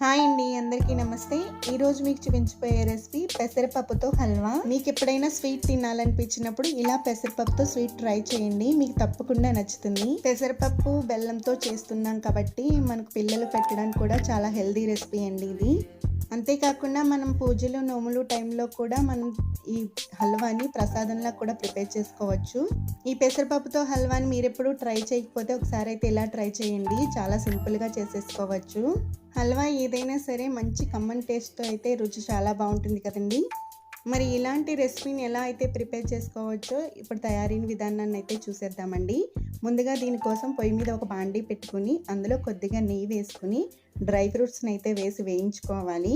Hi అండి అందరికీ నమస్తే. ఈరోజు మీకు చూపించిపోయే రెసిపీ పెసరపప్పుతో హల్వా. మీకు ఎప్పుడైనా స్వీట్ తినాలనిపించినప్పుడు ఇలా పెసరపప్పుతో స్వీట్ ట్రై చేయండి. మీకు తప్పకుండా నచ్చుతుంది. పెసరపప్పు బెల్లంతో చేస్తున్నాం కాబట్టి మనకు పిల్లలు పెట్టడానికి కూడా చాలా హెల్దీ రెసిపీ అండి ఇది. అంతేకాకుండా మనం పూజలు నోములు టైంలో కూడా మనం ఈ హల్వాని ప్రసాదంలా కూడా ప్రిపేర్ చేసుకోవచ్చు. ఈ పెసరపప్పుతో హల్వాని మీరెప్పుడు ట్రై చేయకపోతే ఒకసారి అయితే ఇలా ట్రై చేయండి. చాలా సింపుల్గా చేసేసుకోవచ్చు. హల్వా ఏదైనా సరే మంచి కమ్మన్ టేస్ట్తో అయితే రుచి చాలా బాగుంటుంది కదండి? మరి ఇలాంటి రెసిపీని ఎలా అయితే ప్రిపేర్ చేసుకోవచ్చో ఇప్పుడు తయారీని విధానాన్ని అయితే చూసేద్దామండి. ముందుగా దీనికోసం పొయ్యి మీద ఒక బాండీ పెట్టుకుని అందులో కొద్దిగా నెయ్యి వేసుకుని డ్రై ఫ్రూట్స్ని అయితే వేసి వేయించుకోవాలి.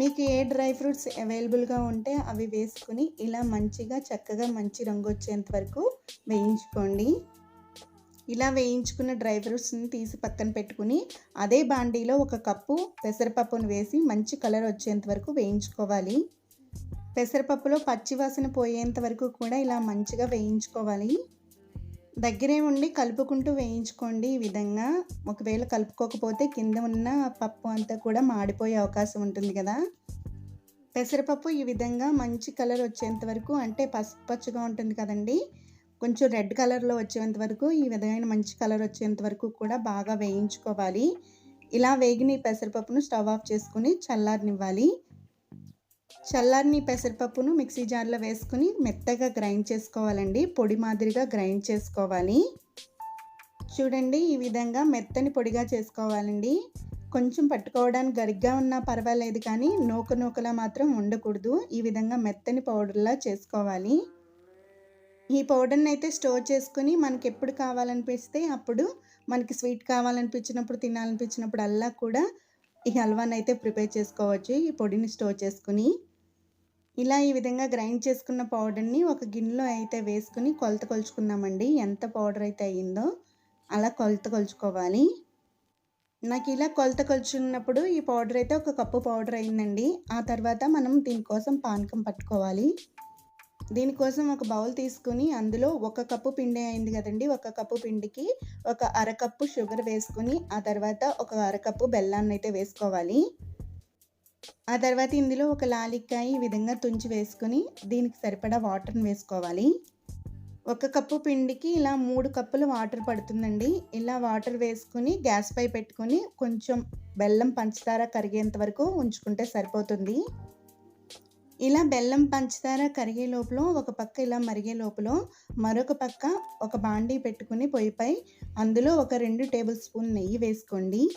మీకు ఏ డ్రై ఫ్రూట్స్ అవైలబుల్గా ఉంటే అవి వేసుకుని ఇలా మంచిగా చక్కగా మంచి రంగు వచ్చేంత వరకు వేయించుకోండి. ఇలా వేయించుకున్న డ్రై ఫ్రూట్స్ని తీసి పక్కన పెట్టుకుని అదే బాండీలో ఒక కప్పు పెసరపప్పును వేసి మంచి కలర్ వచ్చేంత వరకు వేయించుకోవాలి. పెసరపప్పులో పచ్చివాసన పోయేంత వరకు కూడా ఇలా మంచిగా వేయించుకోవాలి. దగ్గరే ఉండి కలుపుకుంటూ వేయించుకోండి ఈ విధంగా. ఒకవేళ కలుపుకోకపోతే కింద ఉన్న పప్పు అంతా కూడా మాడిపోయే అవకాశం ఉంటుంది కదా. పెసరపప్పు ఈ విధంగా మంచి కలర్ వచ్చేంత వరకు అంటే పసుపు పచ్చగా ఉంటుంది కదండి. కొంచెం రెడ్ కలర్లో వచ్చేంత వరకు ఈ విధమైన మంచి కలర్ వచ్చేంత వరకు కూడా బాగా వేయించుకోవాలి. ఇలా వేగిన ఈ పెసరపప్పును స్టవ్ ఆఫ్ చేసుకుని చల్లారనివ్వాలి. చల్లారిని పెసరపప్పును మిక్సీ జార్లో వేసుకుని మెత్తగా గ్రైండ్ చేసుకోవాలండి. పొడి మాదిరిగా గ్రైండ్ చేసుకోవాలి. చూడండి ఈ విధంగా మెత్తని పొడిగా చేసుకోవాలండి. కొంచెం పట్టుకోవడానికి గరిగ్గా ఉన్నా పర్వాలేదు కానీ నూక నూకలా మాత్రం ఉండకూడదు. ఈ విధంగా మెత్తని పౌడర్లా చేసుకోవాలి. ఈ పౌడర్ని అయితే స్టోర్ చేసుకుని మనకి ఎప్పుడు కావాలనిపిస్తే అప్పుడు మనకి స్వీట్ కావాలనిపించినప్పుడు తినాలనిపించినప్పుడు అల్లా కూడా ఈ హల్వాని అయితే ప్రిపేర్ చేసుకోవచ్చు. ఈ పొడిని స్టోర్ చేసుకుని ఇలా ఈ విధంగా గ్రైండ్ చేసుకున్న పౌడర్ని ఒక గిన్నెలో అయితే వేసుకుని కొలత కొలుచుకుందామండి. ఎంత పౌడర్ అయితే అయ్యిందో అలా కొలత కొలుచుకోవాలి. నాకు ఇలా కొలత కొలుచున్నప్పుడు ఈ పౌడర్ అయితే ఒక కప్పు పౌడర్ అయిందండి ఆ తర్వాత మనం దీనికోసం పానకం పట్టుకోవాలి. దీనికోసం ఒక బౌల్ తీసుకుని అందులో ఒక కప్పు పిండి అయింది కదండి. ఒక కప్పు పిండికి ఒక అరకప్పు షుగర్ వేసుకుని ఆ తర్వాత ఒక అరకప్పు బెల్లాన్ని అయితే వేసుకోవాలి. ఆ తర్వాత ఇందులో ఒక లాలిక్కాయ ఈ విధంగా తుంచి వేసుకొని దీనికి సరిపడా వాటర్ని వేసుకోవాలి. ఒక కప్పు పిండికి ఇలా మూడు కప్పులు వాటర్ పడుతుందండి. ఇలా వాటర్ వేసుకుని గ్యాస్ పై పెట్టుకొని కొంచెం బెల్లం పంచదార కరిగేంత వరకు ఉంచుకుంటే సరిపోతుంది. ఇలా బెల్లం పంచదార కరిగే లోపల ఒక పక్క ఇలా మరిగే లోపల మరొక పక్క ఒక బాండీ పెట్టుకుని పొయ్యిపై అందులో ఒక రెండు టేబుల్ స్పూన్ నెయ్యి వేసుకోండి.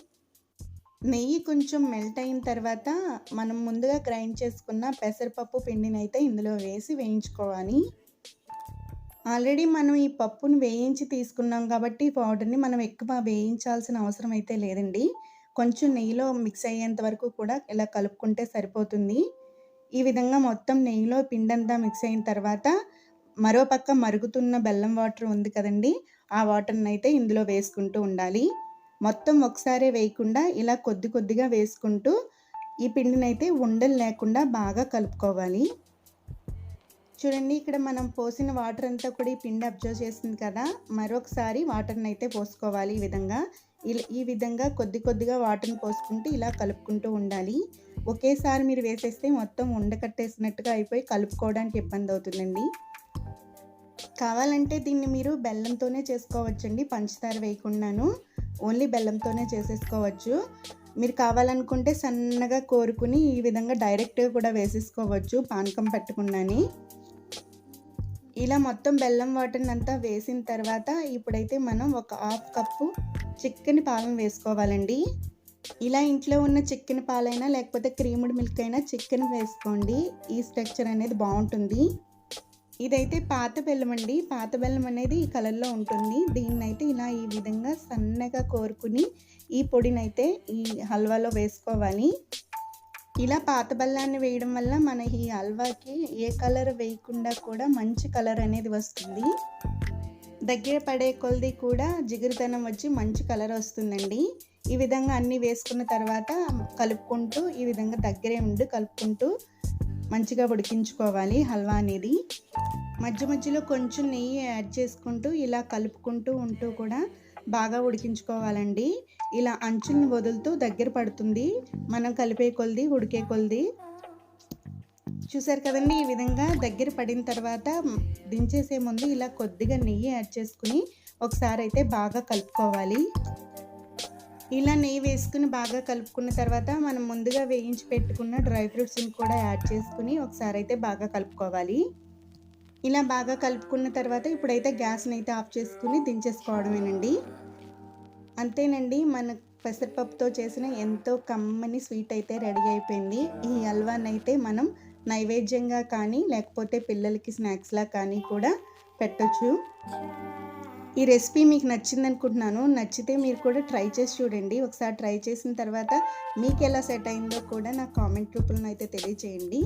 నెయ్యి కొంచెం మెల్ట్ అయిన తర్వాత మనం ముందుగా గ్రైండ్ చేసుకున్న పెసరపప్పు పిండిని అయితే ఇందులో వేసి వేయించుకోవాలి. ఆల్రెడీ మనం ఈ పప్పును వేయించి తీసుకున్నాం కాబట్టి ఈ పౌడర్ని మనం ఎక్కువ వేయించాల్సిన అవసరం అయితే లేదండి. కొంచెం నెయ్యిలో మిక్స్ అయ్యేంత వరకు కూడా ఇలా కలుపుకుంటే సరిపోతుంది. ఈ విధంగా మొత్తం నెయ్యిలో పిండంతా మిక్స్ అయిన తర్వాత మరో పక్క మరుగుతున్న బెల్లం వాటర్ ఉంది కదండి ఆ వాటర్ని అయితే ఇందులో వేసుకుంటూ ఉండాలి. మొత్తం ఒకసారే వేయకుండా ఇలా కొద్ది కొద్దిగా వేసుకుంటూ ఈ పిండిని అయితే ఉండలు లేకుండా బాగా కలుపుకోవాలి. చూడండి ఇక్కడ మనం పోసిన వాటర్ అంతా కూడా ఈ పిండి అబ్జర్వ్ చేసింది కదా. మరొకసారి వాటర్ని అయితే పోసుకోవాలి ఈ విధంగా. ఈ విధంగా కొద్ది కొద్దిగా వాటర్ని పోసుకుంటూ ఇలా కలుపుకుంటూ ఉండాలి. ఒకేసారి మీరు వేసేస్తే మొత్తం ఉండకట్టేసినట్టుగా అయిపోయి కలుపుకోవడానికి ఇబ్బంది అవుతుందండి. కావాలంటే దీన్ని మీరు బెల్లంతోనే చేసుకోవచ్చండి పంచదార వేయకుండాను. ఓన్లీ బెల్లంతోనే చేసేసుకోవచ్చు. మీరు కావాలనుకుంటే సన్నగా కోరుకుని ఈ విధంగా డైరెక్ట్గా కూడా వేసేసుకోవచ్చు పానకం పెట్టుకున్నాని ఇలా మొత్తం బెల్లం వాటర్ని అంతా వేసిన తర్వాత ఇప్పుడైతే మనం ఒక హాఫ్ కప్పు చిక్కని పాలను వేసుకోవాలండి. ఇలా ఇంట్లో ఉన్న చిక్కని పాలైనా లేకపోతే క్రీముడ్ మిల్క్ అయినా చికెన్ వేసుకోండి. ఈ స్ట్రక్చర్ అనేది బాగుంటుంది. ఇదైతే పాత బెల్లం అండి. పాత బెల్లం అనేది ఈ కలర్లో ఉంటుంది. దీన్ని అయితే ఇలా ఈ విధంగా సన్నగా కోరుకుని ఈ పొడిని అయితే ఈ హల్వాలో వేసుకోవాలి. ఇలా పాత బెల్లాన్ని వేయడం వల్ల మన ఈ హల్వాకి ఏ కలర్ వేయకుండా కూడా మంచి కలర్ అనేది వస్తుంది. దగ్గర పడే కొలది కూడా జిగురుతనం వచ్చి మంచి కలర్ వస్తుందండి. ఈ విధంగా అన్నీ వేసుకున్న తర్వాత కలుపుకుంటూ ఈ విధంగా దగ్గరే ఉండి కలుపుకుంటూ మంచిగా ఉడికించుకోవాలి హల్వా అనేది. మధ్య మధ్యలో కొంచెం నెయ్యి యాడ్ చేసుకుంటూ ఇలా కలుపుకుంటూ ఉంటూ కూడా బాగా ఉడికించుకోవాలండి. ఇలా అంచులను వదులుతూ దగ్గర పడుతుంది. మనం కలిపే కొలది ఉడికే కొలది. చూసారు కదండి ఈ విధంగా దగ్గర పడిన తర్వాత దించేసే ముందు ఇలా కొద్దిగా నెయ్యి యాడ్ చేసుకుని ఒకసారి అయితే బాగా కలుపుకోవాలి. ఇలా నెయ్యి వేసుకుని బాగా కలుపుకున్న తర్వాత మనం ముందుగా వేయించి పెట్టుకున్న డ్రై ఫ్రూట్స్ని కూడా యాడ్ చేసుకుని ఒకసారి అయితే బాగా కలుపుకోవాలి. ఇలా బాగా కలుపుకున్న తర్వాత ఇప్పుడైతే గ్యాస్ని అయితే ఆఫ్ చేసుకుని దించేసుకోవడమేనండి. అంతేనండి మన పెసరపప్పుతో చేసిన ఎంతో కమ్మని స్వీట్ అయితే రెడీ అయిపోయింది. ఈ హల్వానైతే మనం నైవేద్యంగా కానీ లేకపోతే పిల్లలకి స్నాక్స్లా కానీ కూడా పెట్టొచ్చు. ఈ రెసిపీ మీకు నచ్చింది అనుకుంటున్నాను నచ్చితే మీరు కూడా ట్రై చేసి చూడండి. ఒకసారి ట్రై చేసిన తర్వాత మీకు ఎలా సెట్ అయిందో కూడా నా కామెంట్ రూపంలో అయితే తెలియచేయండి.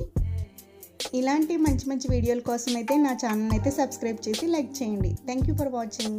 ఇలాంటి మంచి మంచి వీడియోల కోసం అయితే నా ఛానల్ అయితే సబ్స్క్రైబ్ చేసి లైక్ చేయండి. Thank you for watching